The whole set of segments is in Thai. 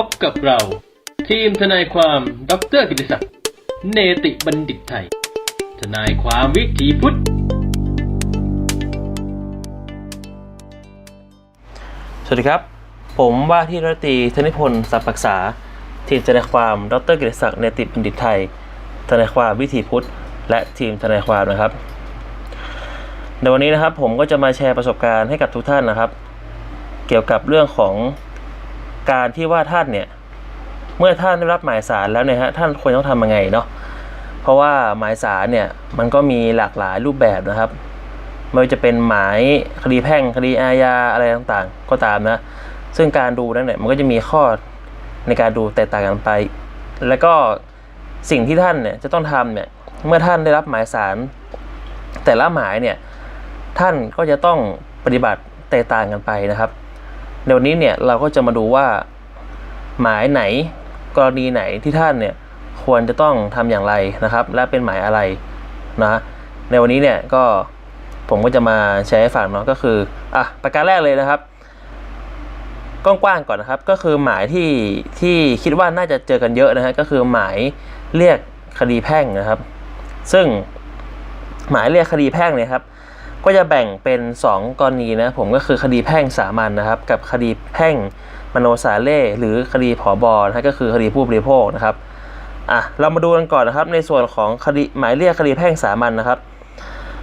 พบกับเรา ทีมทนายความดรกิติศักดิ์เนติบัณฑิตไทย ทนายความวิถีพุทธ สวัสดีครับ ผมว่าที่รัตรีธนิพนธ์สัพปรักษา ทีมทนายความดรกิติศักดิ์เนติบัณฑิตไทย ทนายความวิถีพุทธ และทีมทนายความนะครับในวันนี้นะครับผมก็จะมาแชร์ประสบการณ์ให้กับทุกท่านนะครับ เกี่ยวกับเรื่องของ การที่ว่าท่านเนี่ย เมื่อท่านได้รับหมายสารแล้วเนี่ยฮะท่านควรต้องทำยังไงเนาะเพราะว่าหมายสารเนี่ยมันก็มีหลากหลายรูปแบบนะครับไม่ว่าจะเป็นหมายคดีแพ่งคดีอาญาอะไรต่างๆ ก็ตามนะ ซึ่งการดูนั้นเนี่ยมันก็จะมีข้อในการดูแตกต่างกันไป แล้วก็สิ่งที่ท่านเนี่ยจะต้องทำเนี่ยเมื่อท่านได้รับหมายสารแต่ละหมายเนี่ยท่านก็จะต้องปฏิบัติแตกต่างกันไปนะครับ ในวันนี้เนี่ยเราก็จะมาดูว่า หมายไหนกรณีไหนที่ท่านเนี่ยควรจะต้องทำอย่างไรนะครับ และเป็นหมายอะไรนะในวันนี้เนี่ยก็ผมก็จะมาแชร์ให้ฟังเนาะก็คืออะประการแรกเลยนะครับกว้างๆก่อนนะครับ ก็คือหมายที่ที่คิดว่าน่าจะเจอกันเยอะนะฮะก็คือหมายเรียกคดีแพ่งนะครับ ซึ่งหมายเรียกคดีแพ่งเนี่ยครับ ก็จะแบ่งเป็น 2 กรณีนะผมก็คือคดีแพ่งสามัญนะครับ กับคดีแพ่งมโนสาเล่หรือคดีผอบอนะก็คือคดีผู้บริโภคนะครับอะเรามาดูกันก่อนนะครับ ในส่วนของคดีหมายเรียกคดีแพ่งสามัญนะครับ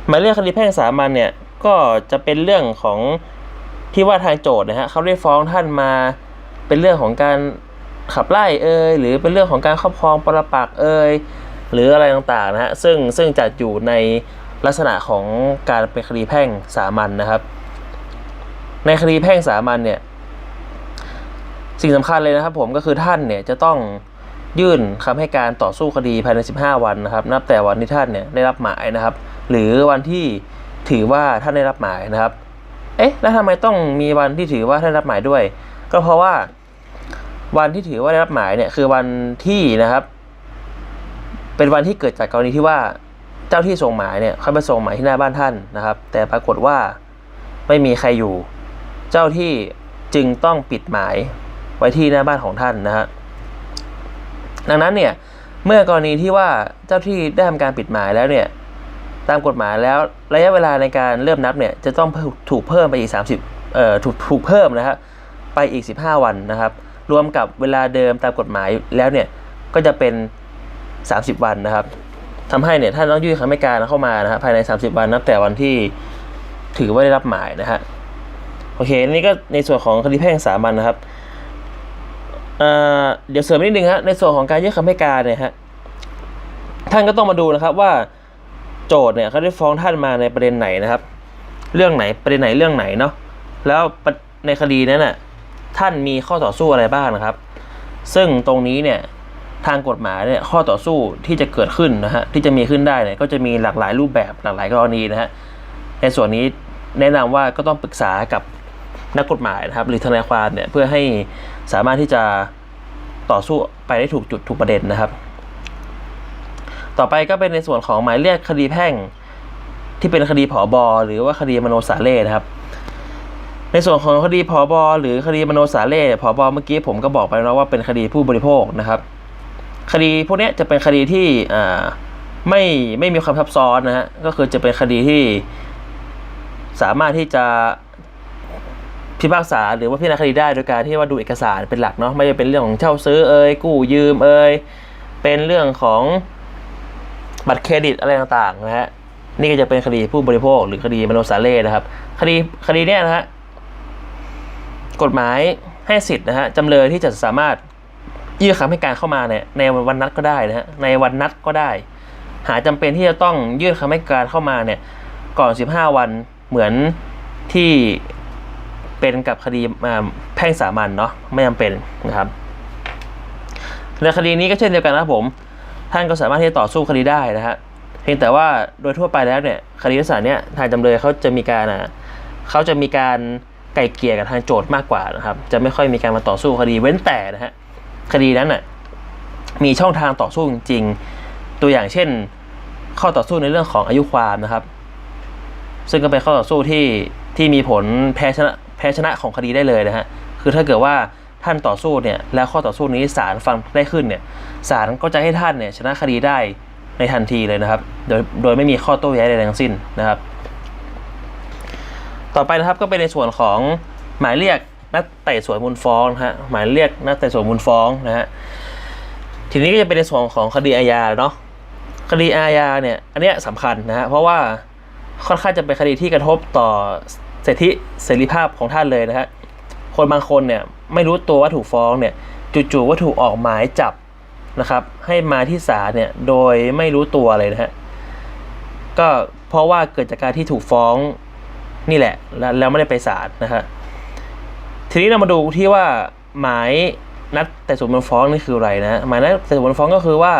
หมายเรียกคดีแพ่งสามัญเนี่ยก็จะเป็นเรื่องของที่ว่าทางโจทย์นะฮะเขาได้ฟ้องท่านมาเป็นเรื่องของการขับไล่เอ่ยหรือเป็นเรื่องของการครอบครองปรปักเอ่ยหรืออะไรต่างๆนะฮะซึ่งซึ่งจัดอยู่ใน ลักษณะของการเป็นคดีแพ่งสามัญนะครับ ในคดีแพ่งสามัญเนี่ยสิ่งสำคัญเลยนะครับผมก็คือท่านเนี่ยจะต้องยื่นคำให้การต่อสู้คดีภายใน 15 วันนะครับ นับแต่วันที่ท่านเนี่ยได้รับหมายนะครับ หรือวันที่ถือว่าท่านได้รับหมายนะครับ เอ๊ะแล้วทำไมต้องมีวันที่ถือว่าท่านได้รับหมายด้วย ก็เพราะว่าวันที่ถือว่าได้รับหมายเนี่ยคือวันที่นะครับ เป็นวันที่เกิดจากกรณีที่ว่า เจ้าที่ส่งหมายเนี่ยเขาไปส่งหมายที่หน้าบ้านท่านนะครับ แต่ปรากฏว่าไม่มีใครอยู่ เจ้าที่จึงต้องปิดหมายไว้ที่หน้าบ้านของท่านนะฮะดังนั้นเนี่ยเมื่อกรณีที่ว่าเจ้าที่ได้ทำการปิดหมายแล้วเนี่ยตามกฎหมายแล้วระยะเวลาในการเริ่มนับเนี่ยจะต้องถูกเพิ่มไปอีก 30เอ่อถูกถูกเพิ่มนะครับไปอีก 15 วันนะครับ รวมกับเวลาเดิมตามกฎหมายแล้วเนี่ยก็จะเป็น 30 วันนะครับ ทำให้เนี่ยท่านต้องยื่นคำให้การเข้ามานะครับภายใน 30 วันนับแต่วันที่ถือว่าได้รับหมายนะฮะโอเคนี่ก็ในส่วนของคดีแพ่งสามัญนะครับเเดี๋ยวเสริมนิดนึงฮะในส่วนของการยื่นคำให้การเนี่ยฮะท่านก็ต้องมาดูนะครับว่าโจทย์เนี่ยเขาได้ฟ้องท่านมาในประเด็นไหนนะครับ เรื่องไหนประเด็นไหนเรื่องไหนเนาะแล้วในคดีนั้นน่ะท่านมีข้อต่อสู้อะไรบ้างนะครับ ซึ่งตรงนี้เนี่ย ทางกฎหมายเนี่ยข้อต่อสู้ที่จะเกิดขึ้นนะฮะที่จะมีขึ้นได้เนี่ยก็จะมีหลากหลายรูปแบบหลากหลายกรณีนะฮะในส่วนนี้แนะนำว่าก็ต้องปรึกษากับนักกฎหมายนะครับ หรือทนายความเนี่ยเพื่อให้สามารถที่จะต่อสู้ไปได้ถูกจุดถูกประเด็นนะครับ ต่อไปก็เป็นในส่วนของหมายเรียกคดีแพ่ง ที่เป็นคดีผอบอหรือว่าคดีมโนสาเล่นะครับ ในส่วนของคดีผอบอหรือคดีมโนสาเล่ผอบอเมื่อกี้ผมก็บอกไปแล้วว่าเป็นคดีผู้บริโภคนะครับ คดีพวกนี้จะเป็นคดีที่ไม่ไม่มีความซับซ้อนนะฮะก็คือจะเป็นคดีที่สามารถที่จะพิพากษาหรือว่าพิจารณาคดีได้โดยการที่ว่าดูเอกสารเป็นหลักเนาะไม่ได้เป็นเรื่องของเช่าซื้อเอ่ยกู้ยืมเอ่ยเป็นเรื่องของบัตรเครดิตอะไรต่างๆนะฮะนี่ก็จะเป็นคดีผู้บริโภคหรือคดีมโนสาเล่นะครับ คดีคดีเนี้ยนะฮะกฎหมายให้สิทธิ์นะฮะจำเลยที่จะสามารถ ยื่นคำให้การเข้ามาเนี่ยในวันนัดก็ได้นะฮะในวันนัดก็ได้ หาจำเป็นที่จะต้องยื่นคำให้การเข้ามาเนี่ยก่อน 15 วันเหมือนที่เป็นกับคดีแพ่งสามัญเนาะไม่จำเป็นนะครับในคดีนี้ก็เช่นเดียวกันนะครับผม ท่านก็สามารถที่จะต่อสู้คดีได้นะฮะเพียงแต่ว่าโดยทั่วไปแล้วเนี่ยคดีลักษณะเนี้ยทางจำเลยเขาจะมีการอะเขาจะมีการไก่เกลี่ยกับทางโจทย์มากกว่านะครับ จะไม่ค่อยมีการมาต่อสู้คดีเว้นแต่นะฮะ คดีนั้นน่ะมีช่องทางต่อสู้จริง ๆ ตัวอย่างเช่น ข้อต่อสู้ในเรื่องของอายุความนะครับ ซึ่งก็เป็นข้อต่อสู้ที่ที่มีผลแพ้ชนะแพ้ชนะของคดีได้เลยนะฮะคือถ้าเกิดว่าท่านต่อสู้เนี่ยแล้วข้อต่อสู้นี้ศาลฟังได้ขึ้นเนี่ยศาลก็จะให้ท่านเนี่ยชนะคดีได้ในทันทีเลยนะครับ โดยโดยไม่มีข้อโต้แย้งใดทั้งสิ้นนะครับ ต่อไปนะครับก็เป็นในส่วนของหมายเรียก นัดไต่สวนมูลฟ้องนะฮะหมายเรียกนัดไต่สวนมูลฟ้องนะฮะทีนี้ก็จะเป็นในส่วนของคดีอาญาเนาะคดีอาญาเนี่ยอันเนี้ยสำคัญนะฮะเพราะว่าค่อนข้างจะเป็นคดีที่กระทบต่อสิทธิเสรีภาพของท่านเลยนะฮะคนบางคนเนี่ยไม่รู้ตัวว่าถูกฟ้องเนี่ยจู่ๆว่าถูกออกหมายจับนะครับให้มาที่ศาลเนี่ยโดยไม่รู้ตัวเลยนะฮะก็เพราะว่าเกิดจากการที่ถูกฟ้องนี่แหละแล้วแล้วไม่ได้ไปศาลนะฮะ ทีนี้เรามาดูที่ว่าหมายนัดแต่สวนมูลฟ้องนี่คืออะไรนะหมายนัดแต่สวนมูลฟ้องก็คือว่า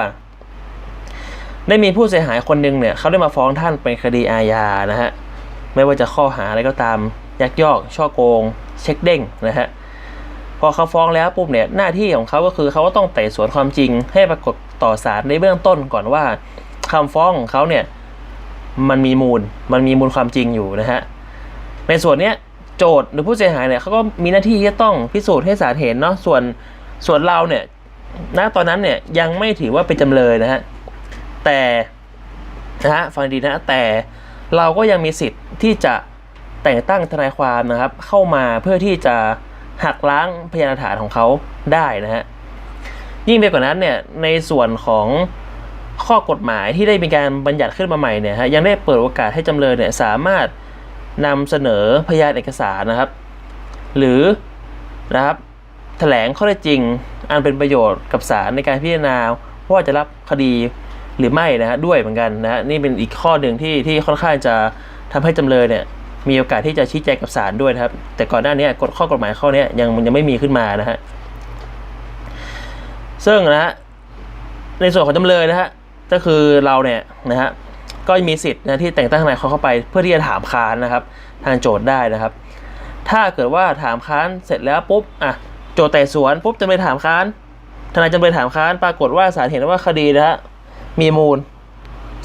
ได้มีผู้เสียหายคนหนึ่งเนี่ยเขาได้มาฟ้องท่านเป็นคดีอาญานะฮะไม่ว่าจะข้อหาอะไรก็ตามยักยอก ช่อโกง เช็คเด้งนะฮะพอเขาฟ้องแล้วปุ๊บเนี่ยหน้าที่ของเขาก็คือเขาก็ต้องไต่สวนความจริง ให้ปรากฏต่อศาลในเบื้องต้นก่อนว่าคำฟ้องของเขาเนี่ยมันมีมูล มันมีมูลความจริงอยู่นะฮะในส่วนเนี้ย โจทย์หรือผู้เสียหายเนี่ยเขาก็มีหน้าที่ที่จะต้องพิสูจน์ให้ศาลเห็นเนาะส่วนส่วนเราเนี่ยณตอนนั้นเนี่ยยังไม่ถือว่าเป็นจำเลยนะฮะแต่นะฮะฟังดีนะแต่เราก็ยังมีสิทธิ์ที่จะแต่งตั้งทนายความนะครับ เข้ามาเพื่อที่จะหักล้างพยานฐานของเขาได้นะฮะยิ่งไปกว่านั้นเนี่ยในส่วนของข้อกฎหมายที่ได้มีการบัญญัติขึ้นมาใหม่เนี่ยฮะยังได้เปิดโอกาสให้จำเลยเนี่ยสามารถ นำเสนอพยานเอกสารนะครับ หรือนะครับแถลงข้อเท็จจริง อันเป็นประโยชน์กับศาลในการพิจารณาว่าจะรับคดีหรือไม่นะฮะด้วยเหมือนกันนะฮะนี่เป็นอีกข้อหนึ่งที่ที่ค่อนข้างจะทำให้จำเลยเนี่ยมีโอกาสที่จะชี้แจงกับศาลด้วยนะครับ แต่ก่อนหน้านี้กฎข้อกฎหมายข้อเนี้ยยังยังไม่มีขึ้นมานะฮะซึ่งนะฮะในส่วนของจำเลยนะฮะก็คือเราเนี่ยนะฮะ ก็มีสิทธิ์นะที่แต่งตั้งทนายความเข้าไป เพื่อที่จะถามค้านนะครับ ทางโจทย์ได้นะครับ ถ้าเกิดว่าถามค้านเสร็จแล้วปุ๊บอะโจทย์ไต่สวนปุ๊บจำเลยถามค้านทนายจำเลยถามค้านปรากฏว่าศาลเห็นว่าคดีนะฮะมีมูล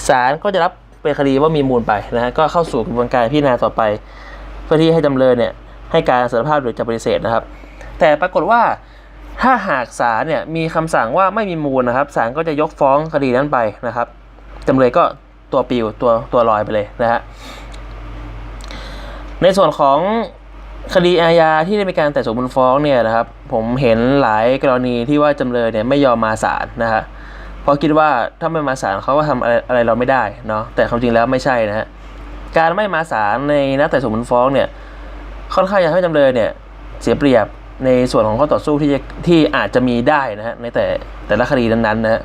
ศาลก็จะรับเป็นคดีว่ามีมูลไปนะฮะก็เข้าสู่กระบวนการพิจารณาต่อไป เพื่อที่ให้จำเลยเนี่ยให้การสารภาพหรือจะปฏิเสธนะครับ แต่ปรากฏว่าถ้าหากศาลเนี่ยมีคำสั่งว่าไม่มีมูลนะครับศาลก็จะยกฟ้องคดีนั้นไปนะครับจำเลยก็ ตัวปิวตัวตัวลอยไปเลยนะฮะในส่วนของคดีอาญาที่ได้มีการไต่สวนมูลฟ้องเนี่ยนะครับผมเห็นหลายกรณีที่ว่าจำเลยเนี่ยไม่ยอมมาศาลนะฮะเพราะคิดว่าถ้าไม่มาศาลเขาก็ทำอะไรอะไรเราไม่ได้เนาะแต่ความจริงแล้วไม่ใช่นะฮะการไม่มาศาลในนัดไต่สวนมูลฟ้องเนี่ยค่อนข้างจะให้จำเลยเนี่ยเสียเปรียบในส่วนของข้อต่อสู้ที่ที่อาจจะมีได้นะฮะในแต่แต่ละคดีนั้นๆนะฮะ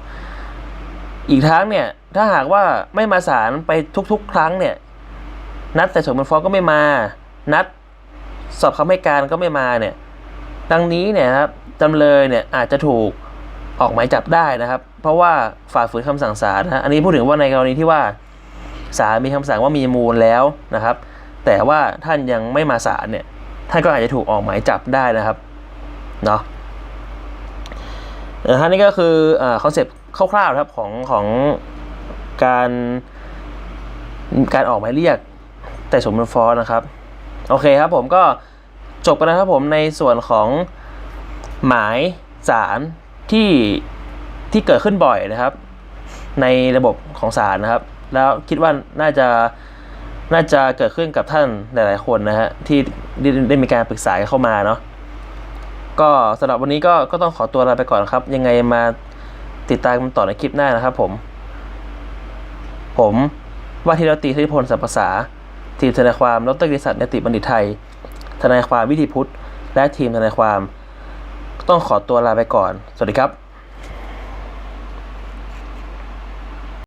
อีกทั้งเนี่ยถ้าหากว่าไม่มาศาลไปทุก ๆ ครั้งเนี่ยนัดแต่สวนมูลฟ้องก็ไม่มา นัดสอบคำให้การก็ไม่มาเนี่ยดังนี้เนี่ยครับจำเลยเนี่ยอาจจะถูกออกหมายจับได้นะครับ เพราะว่าฝ่าฝืนคำสั่งศาลนะฮะอันนี้พูดถึงว่าในกรณีที่ว่าศาลมีคำสั่งว่ามีมูลแล้วนะครับ แต่ว่าท่านยังไม่มาศาลเนี่ยท่านก็อาจจะถูกออกหมายจับได้นะครับเนาะนะฮะนี่ก็คือคอนเซปต์ คร่าวๆนะครับของของการการออกหมายเรียกแต่สมมูลฟ้องนะครับ โอเคครับผมก็จบไปแล้วครับผมในส่วนของหมายสารที่ที่เกิดขึ้นบ่อยนะครับ ในระบบของศาลนะครับ แล้วคิดว่าน่าจะน่าจะเกิดขึ้นกับท่านหลาย ๆ คนนะฮะที่ได้ได้มีการปรึกษาเข้ามาเนาะก็สำหรับวันนี้ก็ก็ต้องขอตัวลาไปก่อนครับ ยังไงมา ติดตามกันต่อในคลิปหน้านะครับผม ผมว่าที่เราตีธิพลสัมภาษา ทีมทนายความดรกิติศักดิ์นติบัณฑิตไทย ทนายความวิธีพุทธ และทีมทนายความ ต้องขอตัวลาไปก่อน สวัสดีครับ